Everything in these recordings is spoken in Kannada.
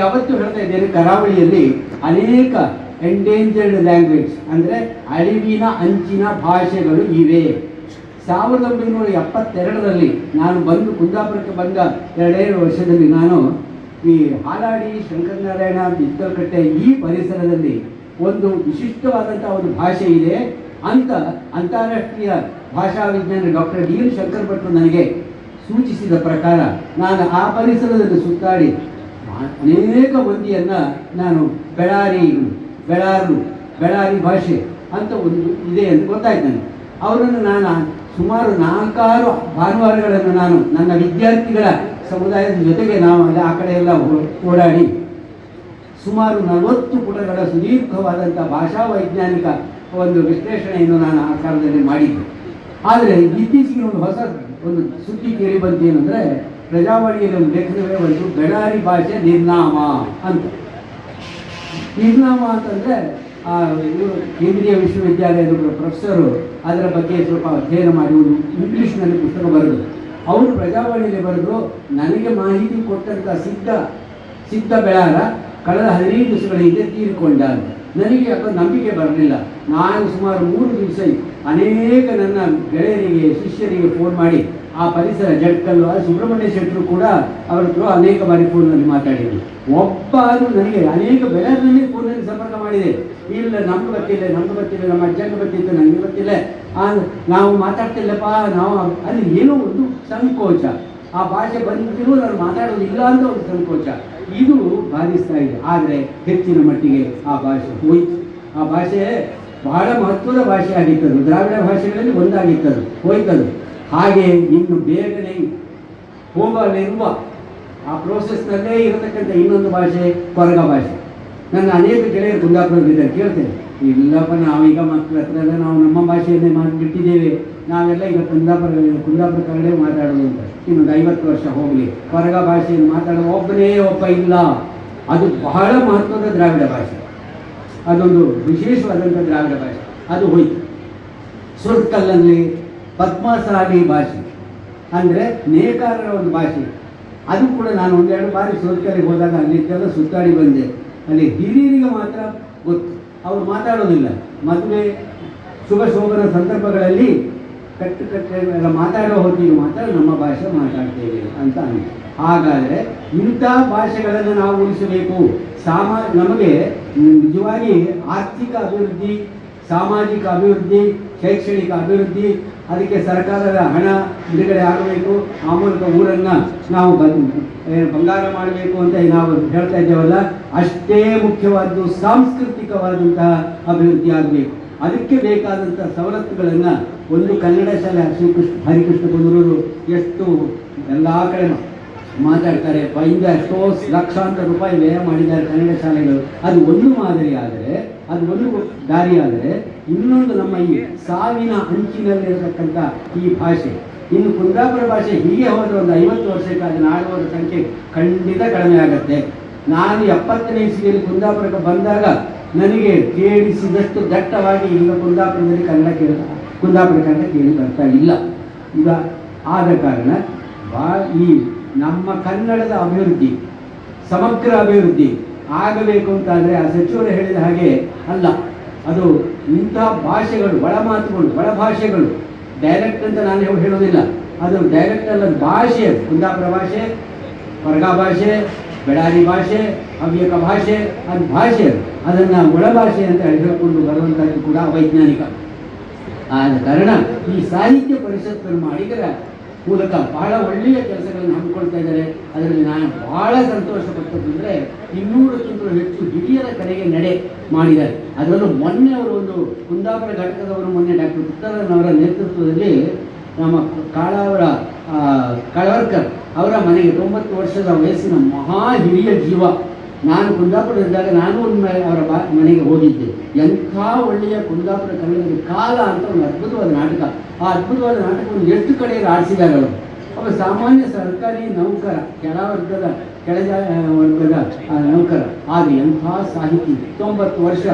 ಯಾವತ್ತೂ ಹೇಳ್ತಾ ಇದ್ದೇನೆ, ಕರಾವಳಿಯಲ್ಲಿ ಅನೇಕ ಎಂಡೇಂಜರ್ಡ್ ಲ್ಯಾಂಗ್ವೇಜ್ ಅಂದರೆ ಅಳಿವಿನ ಅಂಚಿನ ಭಾಷೆಗಳು ಇವೆ. ಸಾವಿರದ ಒಂಬೈನೂರ ಎಪ್ಪತ್ತೆರಡರಲ್ಲಿ ನಾನು ಬಂದು ಕುಂದಾಪುರಕ್ಕೆ ಬಂದ ಎರಡೆರಡು ವರ್ಷದಲ್ಲಿ ನಾನು ಈ ಹಾಲಾಡಿ, ಶಂಕರನಾರಾಯಣ ಬಿತ್ತಲ್ಕಟ್ಟೆ ಈ ಪರಿಸರದಲ್ಲಿ ಒಂದು ವಿಶಿಷ್ಟವಾದಂಥ ಒಂದು ಭಾಷೆ ಇದೆ. ಅಂತ ಅಂತಾರಾಷ್ಟ್ರೀಯ ಭಾಷಾ ವಿಜ್ಞಾನಿ ಡಾಕ್ಟರ್ ಡಿ ಎನ್ ಶಂಕರ್ ಭಟ್ರು ನನಗೆ ಸೂಚಿಸಿದ ಪ್ರಕಾರ ನಾನು ಆ ಪರಿಸರದಲ್ಲಿ ಸುತ್ತಾಡಿ ಅನೇಕ ಮಂದಿಯನ್ನು ನಾನು ಬೆಳಾರಿ ಬೆಳಾರು, ಬೆಳಾರಿ ಭಾಷೆ ಅಂತ ಒಂದು ಇದೆ ಅಂತ ಗೊತ್ತಾಯ್ತು ನನಗೆ. ಅವರನ್ನು ನಾನು ಸುಮಾರು ನಾಲ್ಕಾರು ಭಾನುವಾರಗಳನ್ನು ನಾನು ನನ್ನ ವಿದ್ಯಾರ್ಥಿಗಳ ಸಮುದಾಯದ ಜೊತೆಗೆ ನಾವು ಅಲ್ಲಿ ಆ ಕಡೆ ಎಲ್ಲ ಓಡಾಡಿ ಸುಮಾರು ನಲವತ್ತು ಪುಟಗಳ ಸುದೀರ್ಘವಾದಂಥ ಭಾಷಾ ವೈಜ್ಞಾನಿಕ ಒಂದು ವಿಶ್ಲೇಷಣೆಯನ್ನು ನಾನು ಆ ಕಾಲದಲ್ಲಿ ಮಾಡಿದ್ದೆ. ಆದರೆ ಇತ್ತೀಚೆಗೆ ಒಂದು ಹೊಸ ಒಂದು ಸುದ್ದಿ ಕೇಳಿ ಬಂತು ಏನಂದರೆ ಪ್ರಜಾವಾಣಿಯಲ್ಲಿ ಲೇಖನವೇ ಒಂದು ಬೆಳಾರಿ ಭಾಷೆ ನಿರ್ನಾಮ ಅಂತ. ನಿರ್ನಾಮ ಅಂತಂದರೆ ಕೇಂದ್ರೀಯ ವಿಶ್ವವಿದ್ಯಾಲಯದ ಪ್ರೊಫೆಸರು, ಅದರ ಬಗ್ಗೆ ಸ್ವಲ್ಪ ಅಧ್ಯಯನ ಮಾಡಿ, ಒಂದು ಇಂಗ್ಲೀಷ್ನಲ್ಲಿ ಪುಸ್ತಕ ಬರೆದು ಅವರು ಪ್ರಜಾವಾಣಿಯಲ್ಲಿ ಬರೆದು ನನಗೆ ಮಾಹಿತಿ ಕೊಟ್ಟಂಥ ಸಿದ್ಧ ಸಿದ್ಧ ಬೆಳಾರ, ಕಳೆದ ಹದಿನೈದು ದಿವಸಗಳ ಹಿಂದೆ ತೀರಿಕೊಂಡ ನನಗೆ ಯಾಕೋ ನಂಬಿಕೆ ಬರಲಿಲ್ಲ. ನಾನು ಸುಮಾರು ಮೂರು ದಿವಸ ಅನೇಕ ನನ್ನ ಗೆಳೆಯರಿಗೆ, ಶಿಷ್ಯರಿಗೆ ಫೋನ್ ಮಾಡಿ ಆ ಪರಿಸರ ಜಟ್ಕಲ್ಲು ಆ ಸುಬ್ರಹ್ಮಣ್ಯ ಶೆಟ್ಟರು ಕೂಡ ಅವರ ಹತ್ರ ಅನೇಕ ಬಾರಿ ಫೋನಲ್ಲಿ ಮಾತಾಡಿದ್ರು. ಒಬ್ಬ ಅದು ನನಗೆ ಅನೇಕ ಬೆಳೆಯಲ್ಲಿ ಫೋನಲ್ಲಿ ಸಂಪರ್ಕ ಮಾಡಿದೆ. ಇಲ್ಲ ನಮ್ಗೆ ಗೊತ್ತಿಲ್ಲ ನಮ್ಗೆ ಗೊತ್ತಿಲ್ಲ ನಮ್ಮ ಅಜ್ಜಂಗೆ ಗೊತ್ತಿತ್ತು ನನಗೆ ಗೊತ್ತಿಲ್ಲ. ಆ, ನಾವು ಮಾತಾಡ್ತಿಲ್ಲಪ್ಪ ನಾವು ಅಲ್ಲಿ ಏನೋ ಒಂದು ಸಂಕೋಚ. ಆ ಭಾಷೆ ಬಂದಿರೋ ನಾನು ಮಾತಾಡೋದಿಲ್ಲ ಅಂತ ಒಂದು ಸಂಕೋಚ. ಇದು ಬಾಧಿಸ್ತಾ ಇದೆ. ಆದರೆ ಹೆಚ್ಚಿನ ಮಟ್ಟಿಗೆ ಆ ಭಾಷೆ ಹೋಯ್ತು. ಆ ಭಾಷೆ ಬಹಳ ಮಹತ್ವದ ಭಾಷೆ ಆಗಿತ್ತದು. ದ್ರಾವಿಡ ಭಾಷೆಗಳಲ್ಲಿ ಒಂದಾಗಿತ್ತದು ಹೋಯ್ತದು. ಹಾಗೆ ಇನ್ನು ಬೇಗನೆ ಹೋಗಲಿರುವ ಆ ಪ್ರೋಸೆಸ್ನಲ್ಲೇ ಇರತಕ್ಕಂಥ ಇನ್ನೊಂದು ಭಾಷೆ, ಕೊರಗ ಭಾಷೆ. ನನ್ನ ಅನೇಕ ಗೆಳೆಯರು ಕುಂದಾಪುರದಲ್ಲಿದ್ದಾರೆ ಕೇಳ್ತೇನೆ. ಇಲ್ಲಪ್ಪ, ನಾವೀಗ ಮಕ್ಕಳ ಹತ್ರ ಎಲ್ಲ ನಾವು ನಮ್ಮ ಭಾಷೆಯನ್ನೇ ಮಾಡಿಬಿಟ್ಟಿದ್ದೇವೆ ನಾವೆಲ್ಲ ಈಗ ಕುಂದಾಪುರ ಕುಂದಾಪುರ ಕನ್ನಡ ಮಾತಾಡೋದು ಅಂತ. ಇನ್ನೊಂದು ಐವತ್ತು ವರ್ಷ ಹೋಗಲಿ. ಹೊರಗ ಭಾಷೆಯನ್ನು ಮಾತಾಡೋ ಒಬ್ಬನೇ ಒಬ್ಬ ಇಲ್ಲ. ಅದು ಬಹಳ ಮಹತ್ವದ ದ್ರಾವಿಡ ಭಾಷೆ. ಅದೊಂದು ವಿಶೇಷವಾದಂಥ ದ್ರಾವಿಡ ಭಾಷೆ. ಅದು ಹೋಯ್ತು. ಸುರ್ಕಲ್ಲಲ್ಲಿ ಪದ್ಮಸಾಲಿ ಭಾಷೆ. ಅಂದರೆ ನೇಕಾರರ ಒಂದು ಭಾಷೆ. ಅದು ಕೂಡ ನಾನು ಒಂದೆರಡು ಬಾರಿ ಸುರ್ಕಲ್ಲಿಗೆ ಹೋದಾಗ ಅಲ್ಲಿದ್ದೆಲ್ಲ ಸುತ್ತಾಡಿ ಬಂದೆ. ಅಲ್ಲಿ ಹಿರಿಯರಿಗೆ ಮಾತ್ರ ಗೊತ್ತು. ಅವರು ಮಾತಾಡೋದಿಲ್ಲ. ಮದುವೆ, ಶುಭ ಶೋಭನ ಸಂದರ್ಭಗಳಲ್ಲಿ ಕಟ್ಟು ಕಟ್ಟೆ ಎಲ್ಲ ಮಾತಾಡೋ ಹೊತ್ತಿಗೆ ಮಾತ್ರ ನಮ್ಮ ಭಾಷೆ ಮಾತಾಡ್ತೇವೆ ಅಂತ ಅನಿಸ್ತು ಹಾಗಾದರೆ ಇಂಥ ಭಾಷೆಗಳನ್ನು ನಾವು ಉಳಿಸಬೇಕು. ಸಾಮಾ, ನಮಗೆ ನಿಜವಾಗಿ ಆರ್ಥಿಕ ಅಭಿವೃದ್ಧಿ, ಸಾಮಾಜಿಕ ಅಭಿವೃದ್ಧಿ ಶೈಕ್ಷಣಿಕ ಅಭಿವೃದ್ಧಿ, ಅದಕ್ಕೆ ಸರ್ಕಾರದ ಹಣ ಬಿಡುಗಡೆ ಆಗಬೇಕು. ಆ ಮೂಲಕ ಊರನ್ನು ನಾವು ಬಂಗಾರ ಮಾಡಬೇಕು ಅಂತ ನಾವು ಹೇಳ್ತಾ ಇದ್ದೇವಲ್ಲ, ಅಷ್ಟೇ ಮುಖ್ಯವಾದ್ದು ಸಾಂಸ್ಕೃತಿಕವಾದಂತಹ ಅಭಿವೃದ್ಧಿ ಆಗಬೇಕು. ಅದಕ್ಕೆ ಬೇಕಾದಂಥ ಸವಲತ್ತುಗಳನ್ನು ಒಂದು ಕನ್ನಡ ಶಾಲೆ ಶ್ರೀಕೃಷ್ಣ ಹರಿಕೃಷ್ಣ ಕುಂದೂರು ಎಷ್ಟು ಎಲ್ಲ ಕಡೆ ಮಾತಾಡ್ತಾರೆ. ಹಿಂದೆ ಎಷ್ಟೋ ಲಕ್ಷಾಂತರ ರೂಪಾಯಿ ವ್ಯಯ ಮಾಡಿದ್ದಾರೆ ಕನ್ನಡ ಶಾಲೆಗಳು. ಅದು ಒಂದು ಮಾದರಿ ಆದರೆ ಅದು ಒಂದು ದಾರಿ ಆದರೆ ಇನ್ನೊಂದು ನಮ್ಮ ಈ ಸಾವಿನ ಅಂಚಿನಲ್ಲಿರತಕ್ಕಂಥ ಈ ಭಾಷೆ. ಇನ್ನು ಕುಂದಾಪುರ ಭಾಷೆ ಹೀಗೆ ಹೋದರೆ ಒಂದು ಐವತ್ತು ವರ್ಷಕ್ಕೆ ಅದನ್ನು ಆಡುವವರ ಸಂಖ್ಯೆ ಖಂಡಿತ ಕಡಿಮೆ ಆಗುತ್ತೆ. ನಾನು ಎಪ್ಪತ್ತನೇ ಇಸ್ವಿಯಲ್ಲಿ ಕುಂದಾಪುರಕ್ಕೆ ಬಂದಾಗ ನನಗೆ ಕೇಳಿಸಿದಷ್ಟು ದಟ್ಟವಾಗಿ ಈಗ ಕುಂದಾಪುರದಲ್ಲಿ ಕನ್ನಡ ಕೇಳ, ಕುಂದಾಪುರ ಕನ್ನಡ ಕೇಳಿ ಬರ್ತಾ ಇಲ್ಲ. ಈಗ ಆದ ಕಾರಣ ಬಾ ಈ ನಮ್ಮ ಕನ್ನಡದ ಅಭಿವೃದ್ಧಿ, ಸಮಗ್ರ ಅಭಿವೃದ್ಧಿ ಆಗಬೇಕು ಅಂತಾದರೆ ಆ ಸಚಿವರು ಹೇಳಿದ ಹಾಗೆ ಅಲ್ಲ. ಅದು ಇಂತಹ ಭಾಷೆಗಳು, ಒಳ ಮಾತುಗಳು, ಒಳ ಭಾಷೆಗಳು. ಡೈರೆಕ್ಟ್ ಅಂತ ನಾನು ಹೇಳೋ- ಹೇಳೋದಿಲ್ಲ ಅದು ಡೈರೆಕ್ಟ್ ಅಲ್ಲ ಭಾಷೆ, ಕುಂದಾಪುರ ಭಾಷೆ ವರ್ಗ ಭಾಷೆ ಬೆಡಾರಿ ಭಾಷೆ, ಹವ್ಯಕ ಭಾಷೆ, ಅದು ಭಾಷೆ. ಅದು. ಅದನ್ನು ಒಳ ಭಾಷೆ ಅಂತ ಹೇಳಿಕೊಂಡು ಬರುವಂಥದ್ದು ಕೂಡ ವೈಜ್ಞಾನಿಕ. ಆದ ಕಾರಣ ಈ ಸಾಹಿತ್ಯ ಪರಿಷತ್ತನ್ನು ಮಾಡಿದರ ಮೂಲಕ ಬಹಳ ಒಳ್ಳೆಯ ಕೆಲಸಗಳನ್ನು ಹಮ್ಮಿಕೊಳ್ತಾ ಇದ್ದಾರೆ. ಅದರಲ್ಲಿ ನಾನು ಬಹಳ ಸಂತೋಷ ಪಟ್ಟದ್ದು ಇನ್ನೂರಕ್ಕಿಂತಲೂ ಹೆಚ್ಚು ಹಿರಿಯರ ಕಡೆಗೆ ನಡೆ ಮಾಡಿದ್ದಾರೆ. ಅದರಲ್ಲೂ ಮೊನ್ನೆ ಅವರು ಒಂದು ಕುಂದಾಪುರ ಘಟಕದವರು ಮೊನ್ನೆ ಡಾಕ್ಟರ್ ಅವರ ನೇತೃತ್ವದಲ್ಲಿ ನಮ್ಮ ಕಾಳಾವರ ಕಳವರ್ಕರ್ ಅವರ ಮನೆಗೆ ತೊಂಬತ್ತು ವರ್ಷದ ವಯಸ್ಸಿನ ಮಹಾ ಹಿರಿಯ ಜೀವ ನಾನು ಕುಂದಾಪುರದಲ್ಲಿದ್ದಾಗ ನಾನು ಒಂದು ಮನೆ ಅವರ ಬಾ ಮನೆಗೆ ಹೋಗಿದ್ದೆ ಎಂಥ ಒಳ್ಳೆಯ ಕುಂದಾಪುರ ಕನ್ನಡದ ಕಾಲ ಅಂತ ಒಂದು ಅದ್ಭುತವಾದ ನಾಟಕ ಆ ಅದ್ಭುತವಾದ ನಾಟಕವನ್ನು ಎಷ್ಟು ಕಡೆಗೆ ಆಡಿಸಿದ್ದಾರೆ ಅವರು ಒಬ್ಬ ಸಾಮಾನ್ಯ ಸರ್ಕಾರಿ ನೌಕರ ಕೆಳ ವರ್ಗದ ಕೆಳಜ ವರ್ಗದ ಆ, ನೌಕರ ಆದರೆ ಎಂಥ ಸಾಹಿತಿ ತೊಂಬತ್ತು ವರ್ಷ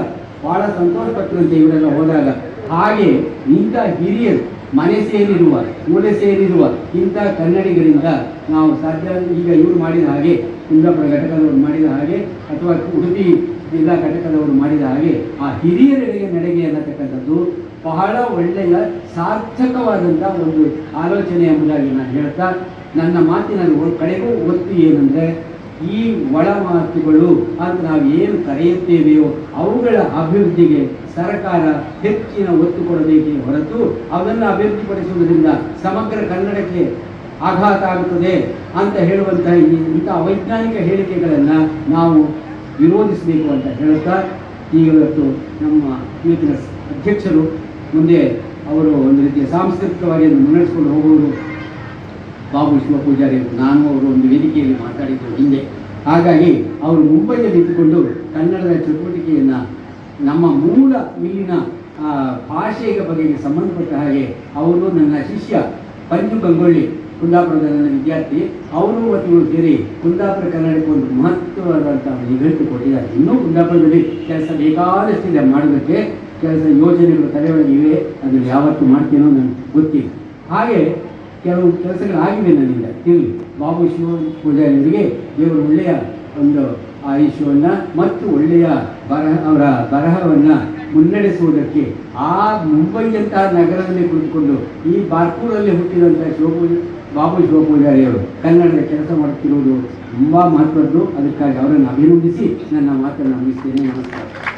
ಬಹಳ ಸಂತೋಷ ಪಟ್ಟರಂತೆ ಇವರೆಲ್ಲ ಹೋದಾಗ ಹಾಗೆ ಇಂಥ ಹಿರಿಯರು ಮನೆ ಸೇರಿರುವ ಮೂಲೆ ಸೇರಿರುವ ಇಂಥ ಕನ್ನಡಿಗರಿಂದ ನಾವು ಸಾಧ್ಯ ಈಗ ಇವರು ಮಾಡಿದ ಹಾಗೆ, ಕುಂದಾಪುರ ಘಟಕದವರು ಮಾಡಿದ ಹಾಗೆ, ಅಥವಾ ಉಡುಪಿ ಜಿಲ್ಲಾ ಘಟಕದವರು ಮಾಡಿದ ಹಾಗೆ, ಆ ಹಿರಿಯರಿಗೆ ನಡೆಗೆ ಅನ್ನತಕ್ಕಂಥದ್ದು ಬಹಳ ಒಳ್ಳೆಯ ಸಾರ್ಥಕವಾದಂಥ ಒಂದು ಆಲೋಚನೆ ಎಂಬುದಾಗಿ ನಾನು ಹೇಳ್ತಾ, ನನ್ನ ಮಾತಿನಲ್ಲಿ ಕಡೆಗೂ ಒತ್ತು ಏನಂದರೆ ಈ ಒಳ ಮಾತುಗಳು ಅಂತ ನಾವು ಏನು ಕರೆಯುತ್ತೇವೆಯೋ ಅವುಗಳ ಅಭಿವೃದ್ಧಿಗೆ ಸರ್ಕಾರ ಹೆಚ್ಚಿನ ಒತ್ತು ಕೊಡಬೇಕೇ ಹೊರತು ಅದನ್ನು ಅಭಿವೃದ್ಧಿಪಡಿಸುವುದರಿಂದ ಸಮಗ್ರ ಕನ್ನಡಕ್ಕೆ ಆಘಾತ ಆಗುತ್ತದೆ ಅಂತ ಹೇಳುವಂತಹ ಈ ಇಂಥ ವೈಜ್ಞಾನಿಕ ಹೇಳಿಕೆಗಳನ್ನು ನಾವು ವಿರೋಧಿಸಬೇಕು ಅಂತ ಹೇಳುತ್ತಾ ಇವತ್ತು ನಮ್ಮ ಇವತ್ತಿನ ಅಧ್ಯಕ್ಷರು ಮುಂದೆ ಅವರು ಒಂದು ರೀತಿಯ ಸಾಂಸ್ಕೃತಿಕವಾಗಿ ಮುನ್ನಡೆಸ್ಕೊಂಡು ಹೋಗುವುದು ಬಾಬು ಶಿವಪೂಜಾರಿ ನಾನು ಅವರು ಒಂದು ವೇದಿಕೆಯಲ್ಲಿ ಮಾತಾಡಿದ್ದು ಹಿಂದೆ. ಹಾಗಾಗಿ ಅವರು ಮುಂಬೈನಲ್ಲಿ ಇದ್ದುಕೊಂಡು ಕನ್ನಡದ ಚಟುವಟಿಕೆಯನ್ನು, ನಮ್ಮ ಮೂಲ ಇಲ್ಲಿನ ಭಾಷೆಯ ಬಗೆಗೆ ಸಂಬಂಧಪಟ್ಟ ಹಾಗೆ ಅವರು ನನ್ನ ಶಿಷ್ಯ ಪಂಜು ಗಂಗೊಳ್ಳಿ ಕುಂದಾಪುರದ ನನ್ನ ವಿದ್ಯಾರ್ಥಿ. ಅವರು ಮತ್ತು ಸೇರಿ ಕುಂದಾಪುರ ಕನ್ನಡಕ್ಕೆ ಒಂದು ಮಹತ್ವವಾದಂತಹ ನಿಘಂಟು ಕೊಟ್ಟಿದ್ದಾರೆ. ಇನ್ನೂ ಕುಂದಾಪುರದಲ್ಲಿ ಕೆಲಸ ಬೇಕಾದಷ್ಟಿದೆ ಮಾಡೋದಕ್ಕೆ ಕೆಲಸ ಯೋಜನೆಗಳು ತಲೆಯೊಳಗೆ ಇವೆ ಅದನ್ನು ಯಾವತ್ತು ಮಾಡ್ತೀನೋ ನನಗೆ ಗೊತ್ತಿಲ್ಲ. ಹಾಗೆ ಕೆಲವು ಕೆಲಸಗಳಾಗಿವೆ ನನ್ನಿಂದ. ತಿಳಿ. ಬಾಬು ಶಿವ ಪೂಜಾರಿಯವರಿಗೆ ದೇವರು ಒಳ್ಳೆಯ ಒಂದು ಆಯುಷ್ಯವನ್ನು ಮತ್ತು ಒಳ್ಳೆಯ ಬರಹ, ಅವರ ಬರಹವನ್ನು ಮುನ್ನಡೆಸುವುದಕ್ಕೆ ಆ ಮುಂಬೈಯಂತಹ ನಗರದಲ್ಲಿ ಕುಳಿತುಕೊಂಡು ಈ ಬಾರ್ಪೂರಲ್ಲಿ ಹುಟ್ಟಿದಂಥ ಶಿವಪೂಜ, ಬಾಬು ಶಿವಪೂಜಾರಿಯವರು ಕನ್ನಡದ ಕೆಲಸ ಮಾಡುತ್ತಿರುವುದು ತುಂಬ ಮಹತ್ವದ್ದು. ಅದಕ್ಕಾಗಿ ಅವರನ್ನು ಅಭಿನಂದಿಸಿ ನನ್ನ ಮಾತನ್ನು ಮುಗಿಸ್ತೇನೆ. ನಮಸ್ಕಾರ.